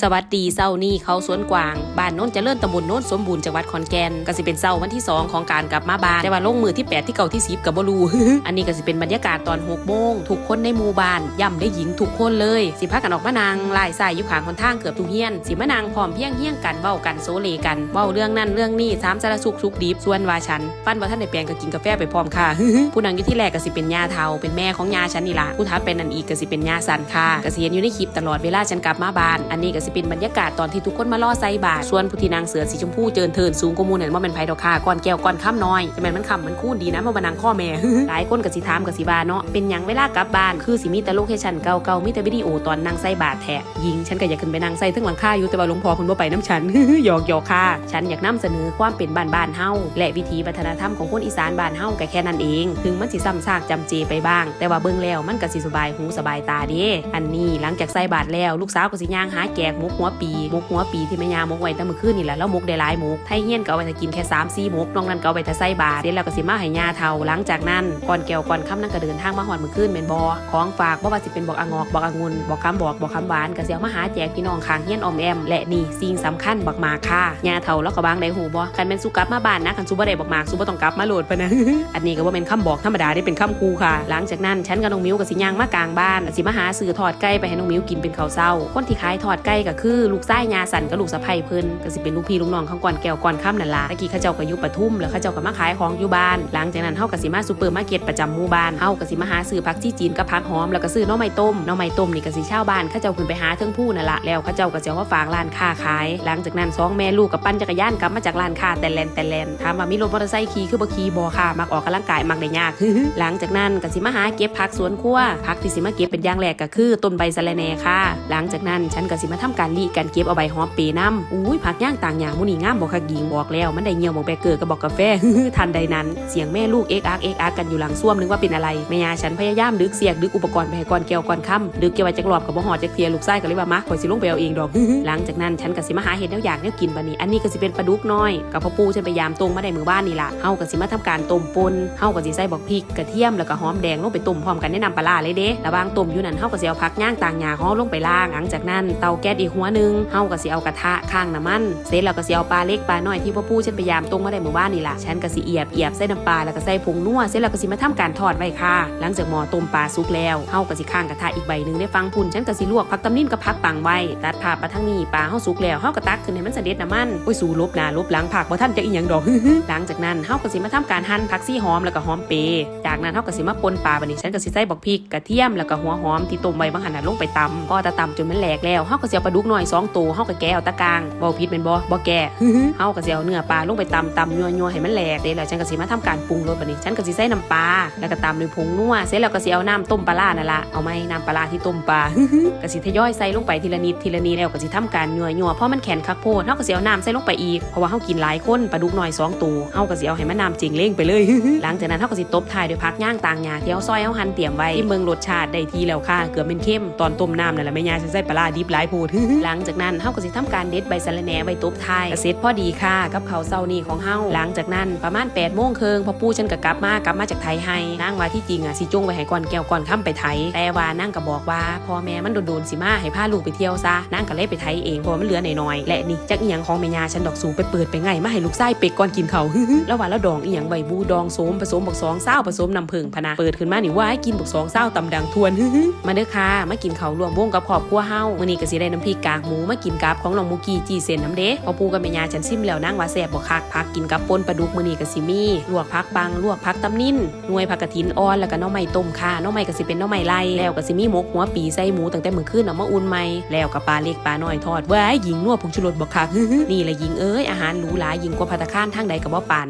สวัสดีเศร้านี่เขาสวนกวาง บ้านโน้นจะเจริญตำบลโน้นสมบูรณ์จังหวัดขอนแก่นก็สิเป็นเศร้าวันที่ 2 ของการกลับมาบ้านแต่ว่าลงมือที่ 8 ที่เก่าที่10กับบลูอันนี้ก็สิเป็นบรรยากาศตอน6โมงทุกคนในหมู่บ้านย่ำได้หญิงทุกคนเลย สิพากันออกมานางลายสายอยู่ขางคนทางเกือบทุกเฮียน สิมานางพร้อมเพียงเฮียงกันเว้ากันโซเลกันเว้าเรื่องนั้นเรื่องนี้ถามสารสุขสุขดิบส่วนว่าฉันฟันว่าท่านในแปลงก็กินกาแฟไปพร้อมค่ะผู้นางอยู่ที่แรกก็สิเป็นยาเทาเป็นแม่ของยาฉันนี่ล่ะผู้ท้าเป็นนันอีกก็สิเป็นยาสันค่ะก็สิเห็นอยู่ในคลิปตลอดเวลาฉันกลับมาบ้านอันนี้ก็สิเป็นบรรยากาศตอนที่ทุกคนมาล่อไซบาทส่วนผู้ที่นางเสือสีชมพูเจินเทินสูงกว่ามูนั่นว่าเป็นไผดอกค่ะก่อนแก้วก่อนค่ำน้อยจะแม่นมันคำมันคูนดีนะมาบานางข้อแม่หลายคนก็สิถามก็สิบาเนาะเป็นยังเวลากลับบ้านคือสิมีแต่โลเคชั่นเก่าๆมีแต่วิดีโอตอนนางไซบาทแทะยิงฉันก็อยากขึ้นไปนางไซถึงหลังคาอยู่แต่ว่าหลวงพ่อคุณบ่ไปน้ำฉันหยอกหยอกค่ะ ฉันอยากนำเสนอความเป็นบ้านบ้านเฮาและวิถีวัฒนธรรมของคนอีสานบ้านเฮาก็แค่นั้นเอง ถึงมันสิซ้ำซากจำเจไปบ้าง แต่ว่าเบิ่งแล้วมันก็สิสบายหูสบายตาเด้อันนี้หลังจากใส่บาแล้วลูกสาวก็สิย่างหาแกกมุกหัวปีมุกหัวปีที่แม่ยามกไว้แต่เมื่อคืนนี่แหละแล้วมุกได้หลายมุกไทยเฮียนก็เอาไปกินแค่3 4มุกน้อกนั้นก็เอาไปถ้าใส่บาตรเสร็จแล้วก็สิมาให้ยาเฒ่าหลังจากนั้นก่อนแก้วก่อนค่ำนั่นก็เดินทางมาฮอดมื่อคืนแม่นบ่ของฝากบ่ว่าสิเป็นบอกอะงอกบอกองุ่นบอกคำบอกบอกคำหวานก็เสิเอามาหาแจกพี่น้องข้างเฮียนอมแอมและนี่สิ่งสำคัญบักหมากค่ะยาเฒ่าแล้วก็บางได้หูบ่คันแม่นสุกลับมาบ้านนะคันสุบ่ได้บักหมากสุบ่ต้องกลับมาโหลดไปนะอันนี้ก็ว่าเป็นคำบอกธรรมดาได้เป็นคำครูค่ะ หลังจากนั้นฉันกับน้องมิวกับสิย่างมากลางบ้านสิมาหาซื้อทอดไก่ไปให้น้องมิวกินเป็นข้าวเช้าคนที่ขายทอดไก่ก็คือลูกชายยาสันกับลูกสะใภ้เพิ่นก็สิเป็นลูกพี่ลูกน้องของก่อนแก้วก่อนค่ำนั่นล่ะตะกี้เขาเจ้าก็อยู่ปทุมแล้วเขาเจ้าก็มาขายของอยู่บ้าน หลังจากนั้นเฮาก็สิมาซูเปอร์มาร์เก็ตประจำหมู่บ้านเฮาก็สิมาหาซื้อผักจี้จีนกับผักหอมแล้วก็ซื้อหน้อไม้ต้มหน้อไม้ต้มนี่ก็สิชาวบ้านเขาเจ้าขึ้นไปหาเทิงผู้นั่นล่ะแล้วเขาเจ้าก็จะเอามาฝากร้านค้าขาย หลังจากนั้นสองแม่ลูกกับปั่นจักรยานกลับมาจากร้านค้าแต่แลนแต่แลนถามว่ามีรถมอเตอร์ไซค์ขี่คือบ่ขี่บ่ค่ะมักออกกำลังกายมักได้ยากหลังจากนั้นก็สิมาหาเก็บผักสวนครัวผักที่สิมาเก็บเป็นอย่างแรกก็คือต้นใบสะระแหน่ค่ะ หลังจากนั้นฉันก็สิมาทำำการลีการเก็บเอาใบหอมเปน้ำอุ้ยผักย่างต่างอย่างมูนี่งามบอกคักหญิงบอกแล้ว มันได้เหี่ยวบอกแบเกิดกับบอกกาแฟทันใดนั้นเสียงแม่ลูกเอ็กอักเอ็กอักกันอยู่หลังซ่วมนึกว่าเป็นอะไรแม่ยาฉันพยายามดึกเสียกดึกอุปกรณ์ไปให้ก่อนแก้วก่อนค่ำดึกเกี่ยวจักรอบกับบ่หอจักเทียลูกไส้ก็เลยว่ามาข่อยสิลงไปเอาเองดอก หลังจากนั้นฉันก็สิมาหาเห็ดแนวอยากแนวกินบัดนี้อันนี้ก็สิเป็นปลาดุกน้อยกับพ่อปูฉันพยายามตรงมาได้มือบ้านนี่ล่ะเฮาก็สิมาทำการต้มปนเฮาก็สิใส่บักพริกกระเทียมแล้วก็หอมแดงลงไปต้มพร้อมกันในะน้ำปลาร้าเลยเด้ระหว่างต้มอยู่นั้นเฮาก็สิเอาผักย่างต่างหญ้าฮ้อลงไปล่างหลังจากนั้นเตาแก๊สอีกหัวหนึงเฮาก็สิเอากระทะข้างน้ำมันเสร็จแล้วก็สิเอาปลาเล็กปลาน้อยที่พ่อปู่ฉันพยายามตรงมาได้มือบ้านนี่ล่ะฉันก็สิเอียบเอียบใส่น้ำปลาแล้วก็ใส่ผงนัวเสร็จแล้วก็สิมาทำการทอดไว้ค่ะ หลังจากหม้อต้มปลาสุกแล้วเฮาก็สิข้างกระทะอีกใบหนึ่งได้ฟังพุ่นฉันก็สิลวกผักตำนิ่มกับผักปังไว้ตัดภาพมาทางนี้ปลาเฮาสุกแล้วเฮาก็ตักขึ้นให้มันเสด็จน้ำมันโอ้ยสู้ลบหนาลบหลังผักบ่ทันจะอีหยังดอกหลังจากนั้นเฮาก็สิมาทำการหั่นผักซี่หอมแล้วก็หอมเปจากนั้นเฮาก็สิมาปนปลาบัดนี้ฉันก็สิใส่บักพริกกระเทียมแล้วก็หัวหอมที่ต้มไว้บางหันน่ะลงไปตำพอตะตำจนมันแหลกแล้วเฮาก็สิเอาปลาดุกน้อยสองตัวเฮาก็แกะเอาตะกางบ่ผิดแม่นบ่บ่แกะเฮาก็สิเอาเนื้อปลาลงไปตำตำยัวๆให้มันแหลกเสร็จแล้วฉันก็สิมาทำการปรุงรสบัดนี้ฉันก็สิใส่น้ำปลาแล้วก็ตำด้วยผงนัวเสร็จแล้วก็สิเอาน้ำต้มปลาร้านั่นล่ะเอาไหมน้ำปลาร้าที่ต้มปลาก็สิทยอยใส่ลงไปทีละนิดทีละนิดแล้วก็สิทำการยัวๆเพราะมันแข็งคักโพดเฮาก็สิเอาน้ำใส่ลงไปอีกเพราะว่าเฮากินหลายคนปลาดุกน้อยสองตัวเฮาก็สิเอาให้มันน้ำจริงเล่งไปเลยหลังจากนั้นเฮาก็สิตบท้ายด้วยผักย่างต่างหญ้าที่เฮาซอยเฮาหั่นเตรียมไว้ที่เมืองรสชาติได้ทีแล้วค่ะเกือบเป็นเข้มตอนต้มน้ำนั่นแหละแม่ย่าสิใส่ปลาร้าดิบหลายโพดหลังจากนั้นเฮาก็สิทำการเด็ดใบสะระแหน่ไว้ตบท้ายกเสร็จพอดีค่ะ กับเขาเช้านี้ของเฮาหลังจากนั้นประมาณ8โมงครึ่งพอปู่ฉันก็กลับมากลับมาจากไทยให้นางว่าที่จริงอะสิจุ้งไว้ให้ก่อนแก้วก่อนค่ำไปไทยแต่ว่านางก็บอกว่าพ่อแม่มันโดนๆสิมาให้พาลูกไปเที่ยวซะนางก็เลยไปไทยเองเพราะว่ามันเหลือหน่อยๆและนี่จักอีหยังของแม่ย่าฉันดอกสูงไปเปิดไปไงมาให้ลูกไส้เป็กก่อนกินเขาแล้วว่าแล้วดองอีหยังใบบูดองโสมผสมบักสองเศร้าผสมน้ำผึ้งพนะเปิดขึ้นมานี่ว่าให้กินบักสองเศร้าตำดังทวนมาเด้อค่ะมากินข้ารวมวงกับครอบครัวเฮามื้อนี้ก็สิได้น้ำพริกกากหมูมากินกับของน้องมุกี้จีเซนน้ำเด้พอปูกับแม่ยาฉันซิมแล้วนางว่าแซ่บบ่คักพักกินกับป่นปลาดุกมือนี้ก็สิมีลวกผักบังลวกผักตำนิ่นนวยผักกระถินอ่อนแล้วก็น้องไม้ต้มค่ะน้องไม้ก็สิเป็นน้องไม้ไล่แล้วก็สิมีหมกหัวปีใส่หมูตั้งแต่มื้อคืนเอามาอุ่นใหม่แล้วก็ปลาเล็กปลาน้อยทอดไว้ยหญิงนัวผงชูรสบ่คักนี่แหละหญิงเอ้ยอาหารหรูหรายิ่งกว่าภัตคารทางใดก็บ่ปาน